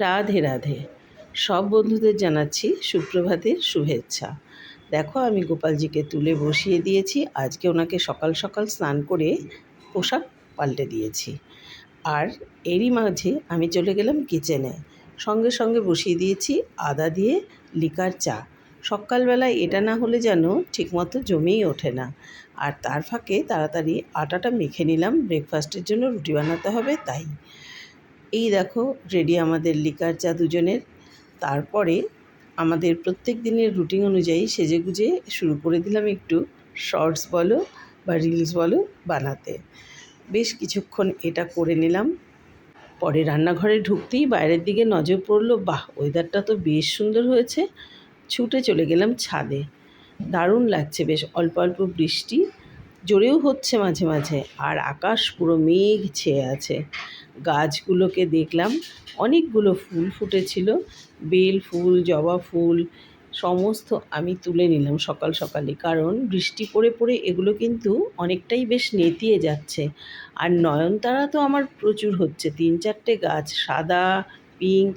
রাধে রাধে। সব বন্ধুদের জানাচ্ছি সুপ্রভাতের শুভেচ্ছা। দেখো, আমি গোপালজিকে তুলে বসিয়ে দিয়েছি। আজকে ওনাকে সকাল সকাল স্নান করে পোশাক পাল্টে দিয়েছি। আর এরই মাঝে আমি চলে গেলাম কিচেনে। সঙ্গে সঙ্গে বসিয়ে দিয়েছি আদা দিয়ে লিকার চা। সকালবেলায় এটা না হলে যেন ঠিকমতো জমেই ওঠে না। আর তার ফাঁকে তাড়াতাড়ি আটাটা মেখে নিলাম। ব্রেকফাস্টের জন্য রুটি বানাতে হবে, তাই। এই দেখো রেডি আমাদের লিকার চা দুজনের। তারপরে আমাদের প্রত্যেক দিনের রুটিন অনুযায়ী সেজেগুজে শুরু করে দিলাম একটু। শর্টস বলো বা রিলস বলো বানাতে। বেশ কিছুক্ষণ এটা করে নিলাম। পরে রান্নাঘরে ঢুকতেই বাইরের দিকে নজর পড়ল, বাহ ওয়েদারটা তো বেশ সুন্দর হয়েছে। ছুটে চলে গেলাম ছাদে। দারুণ লাগছে বেশ, অল্প অল্প বৃষ্টি। জোরেও হচ্ছে মাঝে মাঝে, আর আকাশ পুরো মেঘ ছেয়ে আছে। গাছগুলোকে দেখলাম, অনেকগুলো ফুল ফুটেছিল, বেল ফুল, জবা ফুল, সমস্ত আমি তুলে নিলাম সকাল সকালে। কারণ বৃষ্টি পড়ে পড়ে এগুলো কিন্তু অনেকটাই বেশ নেতিয়ে যাচ্ছে। আর নয়নতারা তো আমার প্রচুর হচ্ছে। তিন চারটে গাছ, সাদা, পিঙ্ক,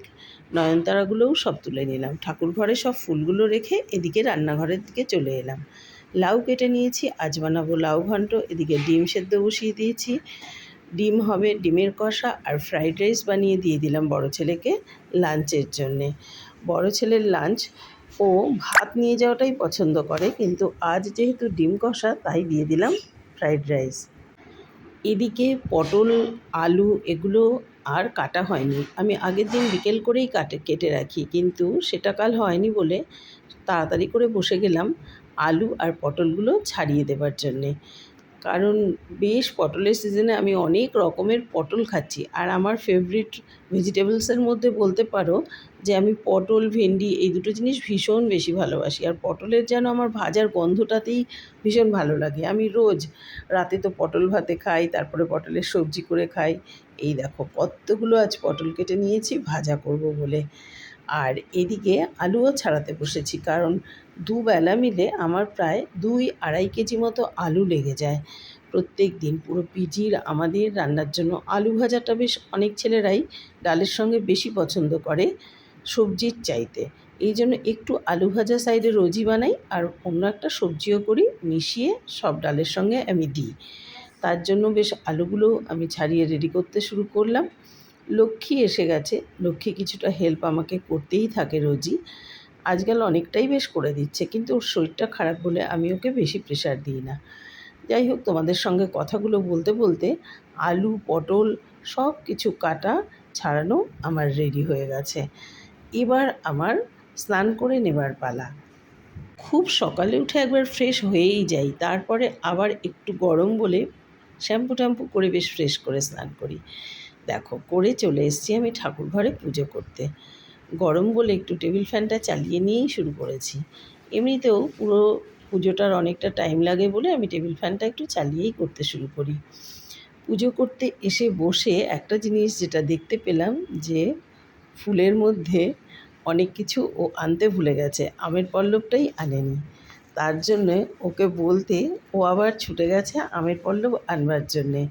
নয়নতারাগুলোও সব তুলে নিলাম। ঠাকুর ঘরে সব ফুলগুলো রেখে এদিকে রান্নাঘরের দিকে চলে এলাম। লাউ কেটে নিয়েছি, আজ বানাবো লাউ ঘন্ট, এদিকে ডিম সেদ্ধ বসিয়ে দিয়েছি। ডিম হবে ডিমের কষা আর ফ্রাইড রাইস বানিয়ে দিয়ে দিলাম বড় ছেলেকে লাঞ্চের জন্যে। বড় ছেলের লাঞ্চ, ও ভাত নিয়ে যাওয়াটাই পছন্দ করে কিন্তু আজ যেহেতু ডিম কষা, তাই দিয়ে দিলাম ফ্রাইড রাইস। এদিকে পটল, আলু এগুলো আর কাটা হয়নি। আমি আগের দিন বিকেল করেই কাটে, কেটে রাখি কিন্তু সেটা কাল হয়নি বলে তাড়াতাড়ি করে বসে গেলাম আলু আর পটলগুলো ছাড়িয়ে দেবার জন্যে। কারণ বেশ পটলের সিজনে আমি অনেক রকমের পটল খাচ্ছি। আর আমার ফেভারিট ভেজিটেবলসের মধ্যে বলতে পারো যে, আমি পটল, ভেন্ডি এই দুটো জিনিস ভীষণ বেশি ভালোবাসি। আর পটলের যেন আমার ভাজার গন্ধটাতেই ভীষণ ভালো লাগে। আমি রোজ রাতে তো পটল ভাতে খাই, তারপরে পটলের সবজি করে খাই। এই দেখো কতগুলো আজ পটল কেটে নিয়েছি, ভাজা করব বলে। আর এদিকে আলুও ছাড়াতে বসেছি, কারণ দুবেলা মিলে আমার প্রায় দুই আড়াই কেজি মতো আলু লেগে যায়। প্রত্যেক দিন পুরো পিজির আমাদের রান্নার জন্য আলু ভাজাটা বেশ অনেক ছেলেরাই ডালের সঙ্গে বেশি পছন্দ করে সবজির চাইতে। এই জন্য একটু আলু ভাজা সাইডে রোজই বানাই আর অন্য একটা সবজিও করি, মিশিয়ে সব ডালের সঙ্গে আমি দিই। তার জন্য বেশ আলুগুলো আমি ছাড়িয়ে রেডি করতে শুরু করলাম। লক্ষ্মী এসে গেছে। লক্ষ্মী কিছুটা হেল্প আমাকে করতেই থাকে রোজই। আজকাল অনেকটাই বেশ করে দিচ্ছে, কিন্তু ওর শরীরটা খারাপ বলে আমি ওকে বেশি প্রেশার দিই না। যাই হোক, তোমাদের সঙ্গে কথাগুলো বলতে বলতে আলু, পটল সব কিছু কাটা, ছাড়ানো আমার রেডি হয়ে গেছে। এবার আমার স্নান করে নেবার পালা। খুব সকালে উঠে একবার ফ্রেশ হয়েই যাই, তারপরে আবার একটু গরম বলে শ্যাম্পু ট্যাম্পু করে বেশ ফ্রেশ করে স্নান করি। দেখো, করে চলে এসেছি আমি ঠাকুর ঘরে পুজো করতে। গরম বলে একটু টেবিল ফ্যানটা চালিয়ে নিয়েই শুরু করেছি। এমনিতেও পুরো পুজোটার অনেকটা টাইম লাগে বলে আমি টেবিল ফ্যানটা একটু চালিয়েই করতে শুরু করি। পুজো করতে এসে বসে একটা জিনিস যেটা দেখতে পেলাম যে, ফুলের মধ্যে অনেক কিছু ও আনতে ভুলে গেছে, আমের পল্লবটাই আনেনি। তার জন্য ওকে বলতে ও আবার ছুটে গেছে আমের পল্লব আনবার জন্যে।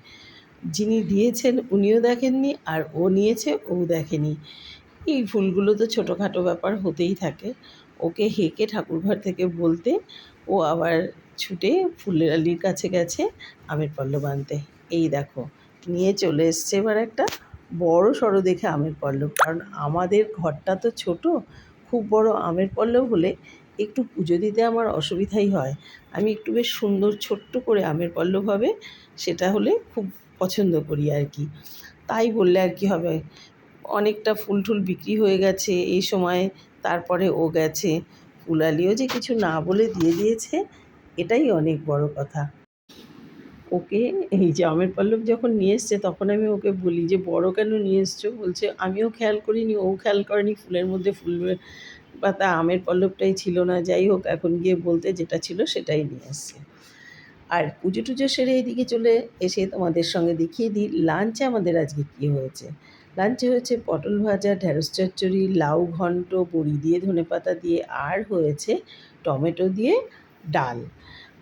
যিনি দিয়েছেন উনিও দেখেননি আর ও নিয়েছে, ও দেখেনি। এই ফুলগুলো তো ছোটোখাটো ব্যাপার হতেই থাকে। ওকে হেঁকে ঠাকুরঘর থেকে বলতে ও আবার ছুটে ফুলের আলির কাছে গেছে আমের পল্লব আনতে। এই দেখো, নিয়ে চলে এসছে এবার একটা বড় সড়ো দেখে আমের পল্লব। কারণ আমাদের ঘরটা তো ছোট, খুব বড় আমের পল্লব হলে একটু পুজো দিতে আমার অসুবিধাই হয়। আমি একটু বেশ সুন্দর ছোট্ট করে আমের পল্লব হবে, সেটা হলে খুব পছন্দ করি আর কি। তাই বললে আর কি হবে। অনেকটা ফুল টুল বিক্রি হয়ে গেছে এই সময়, তারপরে ও গেছে। ফুলালিও যে কিছু না বলে দিয়ে দিয়েছে, এটাই অনেক বড় কথা। ওকে এই যে আমের পল্লব যখন নিয়ে এসছে, তখন আমি ওকে বলি যে, বড় কেন নিয়ে এসছো? বলছে, আমিও খেয়াল করিনি, ও খেয়াল করেনি ফুলের মধ্যে ফুল পাতা আমের পল্লবটাই ছিল না। যাই হোক, এখন গিয়ে বলতে যেটা ছিল সেটাই নিয়ে এসছে। আর পুজো টুজো সেরে এদিকে চলে এসে তোমাদের সঙ্গে দেখিয়ে দিই লাঞ্চে আমাদের আজকে কী হয়েছে। লাঞ্চে হয়েছে পটল ভাজা ঢ্যাঁড়স চচ্চড়ি, লাউ ঘন্ট বড়ি দিয়ে ধনেপাতা দিয়ে, আর হয়েছে টমেটো দিয়ে ডাল।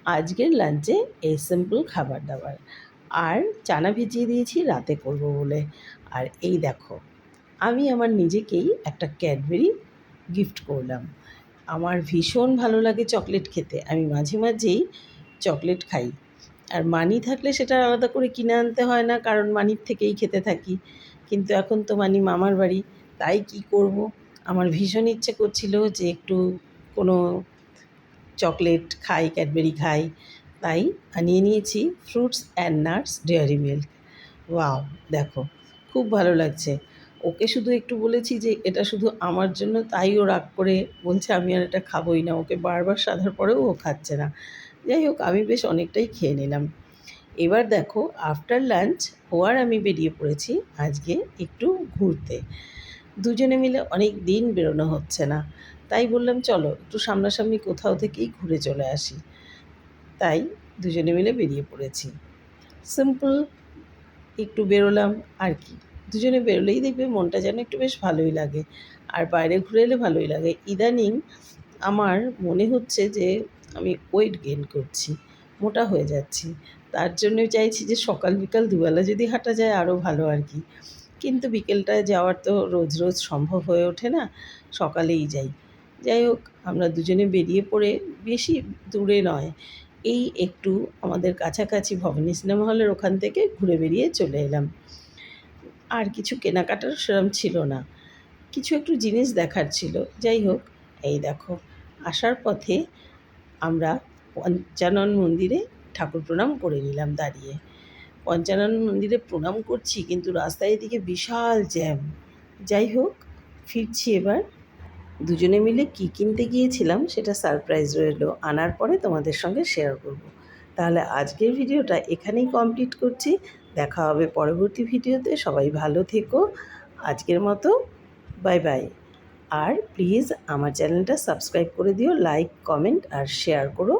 আজকের লাঞ্চে এই সিম্পল খাবার দাবার। আর চানা ভিজিয়ে দিয়েছি, রাতে করব বলে। আর এই দেখো, আমি আমার নিজেকেই একটা ক্যাডবেরি গিফট করলাম। আমার ভীষণ ভালো লাগে চকলেট খেতে। আমি মাঝে মাঝেই চকলেট খাই। আর মানি থাকলে সেটা আলাদা করে কিনে আনতে হয় না, কারণ মানির থেকেই খেতে থাকি। কিন্তু এখন তো মানি মামার বাড়ি, তাই কি করব? আমার ভীষণ ইচ্ছে করছিল যে একটু কোনো চকলেট খাই, ক্যাডবেরি খাই। তাই আনিয়ে নিয়েছি fruits and nuts dairy milk. Wow, দেখো, খুব ভালো লাগছে। ওকে শুধু একটু বলেছি যে এটা শুধু আমার জন্য, তাই ও রাগ করে বলছে, আমি আর এটা খাবোই না। ওকে বারবার সাধার পরেও ও খাচ্ছে না। যাই হোক, আমি বেশ অনেকটাই খেয়ে নিলাম। এবার দেখো আফটার লাঞ্চ হওয়ার আমি বেরিয়ে পড়েছি আজকে একটু ঘুরতে। দুজনে মিলে অনেক দিন বেরোনো হচ্ছে না। তাই বললাম, চলো, একটু সামনাসামনি কোথাও থেকেই ঘুরে চলে আসি। তাই দুজনে মিলে বেরিয়ে পড়েছি। সিম্পল একটু বেরোলাম, আর কি। দুজনে বেরোলেই দেখবে মনটা যেন একটু বেশ ভালোই লাগে। আর বাইরে ঘুরে এলে ভালোই লাগে। ইদানিং আমার মনে হচ্ছে যে আমি ওয়েট গেইন করছি, মোটা হয়ে যাচ্ছি। তার জন্য চাইছি যে সকাল বিকাল দুবেলা যদি হাঁটা যায় আরও ভালো আর কি। কিন্তু বিকেলটায় যাওয়ার তো রোজ রোজ সম্ভব হয়ে ওঠে না, সকালেই যাই। যাই হোক, আমরা দুজনে বেরিয়ে পড়ে বেশি দূরে নয়, এই একটু আমাদের কাছাকাছি ভবানী সিনেমা হলের ওখান থেকে ঘুরে বেরিয়ে চলে এলাম। আর কিছু কেনাকাটার সেরম ছিল না, কিছু একটু জিনিস দেখার ছিল। যাই হোক, এই দেখো, আসার পথে পঞ্চানন মন্দিরে ঠাকুর প্রণাম করে নিলাম দাঁড়িয়ে। পঞ্চানন মন্দিরে প্রণাম করছি, কিন্তু রাস্তায় এদিকে বিশাল জ্যাম। যাই হোক, ফিরছি এবার। দুজনে মিলে কী কিনতে গিয়েছিলাম সেটা সারপ্রাইজ রইল। আনার পরে তোমাদের সঙ্গে শেয়ার করব। তাহলে আজকের ভিডিওটা এখানেই কমপ্লিট করছি। দেখা হবে পরবর্তী ভিডিওতে। সবাই ভালো থেকো। আজকের মতো বাই বাই আর প্লিজ আমার চ্যানেলটা সাবস্ক্রাইব করে দিও লাইক কমেন্ট আর শেয়ার করো।